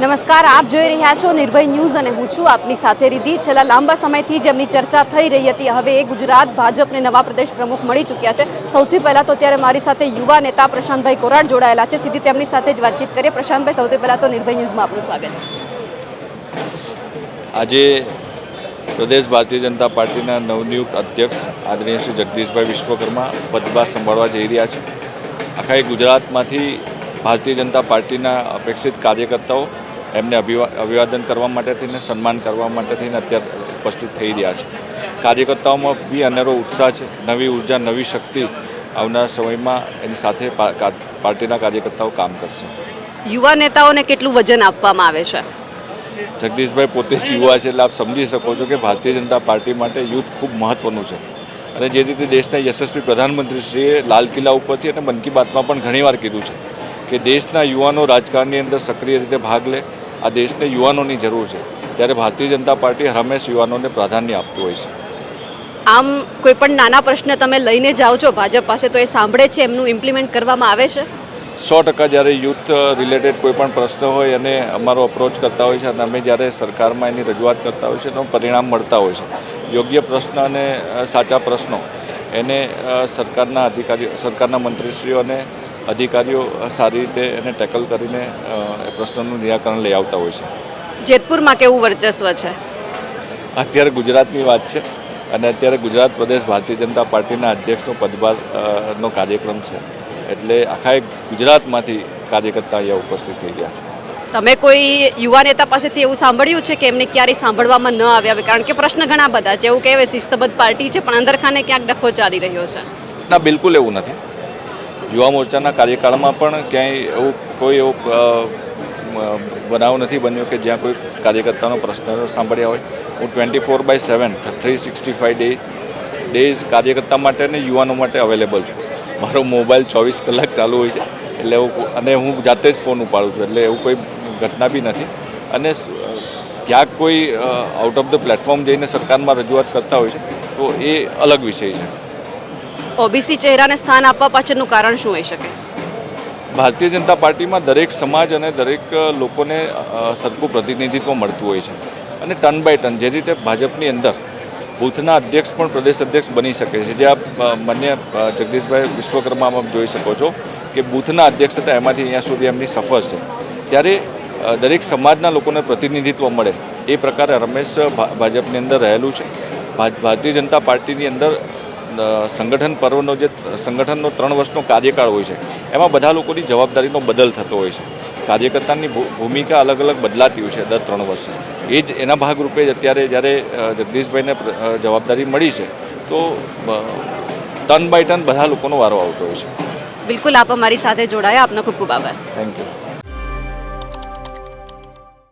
નમસ્કાર, આપ જોઈ રહ્યા છો નિર્ભય ન્યૂઝ અને હું છું આપની સાથે રીધિ છેલ્લા લાંબા સમયથી જેમની ચર્ચા થઈ રહી હતી, હવે એ ગુજરાત ભાજપને નવા પ્રદેશ પ્રમુખ મળી ચૂક્યા છે. સૌથી પહેલાં તો ત્યારે મારી સાથે યુવા નેતા પ્રશાંતભાઈ કોરાડ જોડાયેલા છે. સીધી તેમની સાથે જ વાતચીત કરીએ. પ્રશાંતભાઈ, સૌથી પહેલાં તો નિર્ભય ન્યૂઝમાં આપનું સ્વાગત છે. આજે પ્રદેશ ભારતીય જનતા પાર્ટીના નવનિયુક્ત અધ્યક્ષ આદરણીય શ્રી જગદીશભાઈ વિશ્વકર્મા પદભાર સંભાળવા જઈ રહ્યા છે. આખા ગુજરાતમાંથી ભારતીય જનતા પાર્ટીના અપેક્ષિત કાર્યકર્તાઓ એમને અભિવા અભિવાદન કરવા માટે થઈને સન્માન કરવા માટે થઈને અત્યારે ઉપસ્થિત થઈ રહ્યા છે. કાર્યકર્તાઓમાં બી અનેરો ઉત્સાહ છે નવી ઊર્જા નવી શક્તિ આવનારા સમયમાં એની સાથે પાર્ટીના કાર્યકર્તાઓ કામ કરશે. યુવા નેતાઓને કેટલું વજન આપવામાં આવે છે? જગદીશભાઈ પોતે જ યુવા છે એટલે આપ સમજી શકો છો કે ભારતીય જનતા પાર્ટી માટે યુથ ખૂબ મહત્ત્વનું છે. અને જે રીતે દેશના યશસ્વી પ્રધાનમંત્રીશ્રીએ લાલ કિલ્લા ઉપરથી અને મન કી બાતમાં પણ ઘણીવાર કીધું છે કે દેશના યુવાનો રાજકારણની અંદર સક્રિય રીતે ભાગ લે આ દેશને યુવાનોની જરૂર છે. ત્યારે ભારતીય જનતા પાર્ટી હંમેશ યુવાનોને પ્રાધાન્ય આપતું હોય છે. આમ કોઈ પણ નાના પ્રશ્ન તમે લઈને જાઓ છો ભાજપ પાસે તો એ સાંભળે છે એમનું ઇમ્પ્લિમેન્ટ કરવામાં આવે છે? સો ટકા જ્યારે યુથ રિલેટેડ કોઈ પણ પ્રશ્ન હોય અને અમારો અપ્રોચ કરતા હોય છે અને અમે જ્યારે સરકારમાં એની રજૂઆત કરતા હોય છે એનું પરિણામ મળતા હોય છે. યોગ્ય પ્રશ્ન અને સાચા પ્રશ્નો એને સરકારના અધિકારીઓ સરકારના મંત્રીશ્રીઓ અને અધિકારીઓ સારી રીતે એને ટેકલ કરીને પ્રશ્નનું નિરાકરણ લઈ આવતા હોય છે. જેતપુરમાં કેવું વર્ચસ્વ છે? અત્યારે ગુજરાતની વાત છે અને અત્યારે ગુજરાત પ્રદેશ ભારતીય જનતા પાર્ટીના અધ્યક્ષનો પદભાર નો કાર્યક્રમ છે. એટલે આખા એક ગુજરાતમાંથી કાર્યકર્તા અહીંયા ઉપસ્થિત થઈ ગયા છે. તમે કોઈ યુવા નેતા પાસેથી એવું સાંભળ્યું છે કે એમને ક્યારેય સાંભળવામાં ન આવ્યા કારણ કે પ્રશ્ન ઘણા બધા છે. એવું કહેવાય શિસ્તબદ્ધ પાર્ટી છે પણ અંદરખાને ક્યાંક ડખો ચાલી રહ્યો છે. ના બિલકુલ એવું નથી. યુવા મોરચાના કાર્યકાળમાં પણ ક્યાંય એવું કોઈ એવો બનાવ નથી બન્યો કે જ્યાં કોઈ કાર્યકર્તાનો પ્રશ્ન સાંભળ્યા હોય. હું twenty four by seven, three sixty five days days કાર્યકર્તા માટે અને યુવાનો માટે અવેલેબલ છું. મારો મોબાઈલ ચોવીસ કલાક ચાલુ હોય છે, એટલે એવું અને હું જાતે જ ફોન ઉપાડું છું, એટલે એવું કોઈ ઘટના બી નથી. અને ક્યાંક કોઈ આઉટ ઓફ ધ પ્લેટફોર્મ જઈને સરકારમાં રજૂઆત કરતા હોય છે, તો એ અલગ વિષય છે. ઓબીસી ચહેરાને સ્થાન આપવા પાછળનું કારણ શું હોઈ શકે? ભારતીય જનતા પાર્ટીમાં દરેક સમાજ અને દરેક લોકોને સરખું પ્રતિનિધિત્વ મળતું હોય છે. અને ટન બાય ટન જે રીતે ભાજપની અંદર બૂથના અધ્યક્ષ પણ પ્રદેશ અધ્યક્ષ બની શકે છે. જે આપ માન્ય જગદીશભાઈ વિશ્વકર્મામાં જોઈ શકો છો કે બૂથના અધ્યક્ષ હતા એમાંથી અહીંયા સુધી એમની સફર છે. ત્યારે દરેક સમાજના લોકોને પ્રતિનિધિત્વ મળે એ પ્રકારે રમેશ ભાજપની અંદર રહેલું છે. ભારતીય જનતા પાર્ટીની અંદર સંગઠન પર્વનો જે સંગઠનનો ત્રણ વર્ષનો કાર્યકાળ હોય છે એમાં બધા લોકોની જવાબદારીનો બદલ થતો હોય છે. કાર્યકર્તાની ભૂમિકા અલગ અલગ બદલાતી હોય છે દર ત્રણ વર્ષે. એ જ એના ભાગરૂપે જ અત્યારે જ્યારે જગદીશભાઈને જવાબદારી મળી છે તો ટર્ન ટન બાય ટન બધા લોકોનો વારો આવતો હોય છે. બિલકુલ આપ અમારી સાથે જોડાયા. આપનો ખૂબ ખૂબ આભાર. Thank you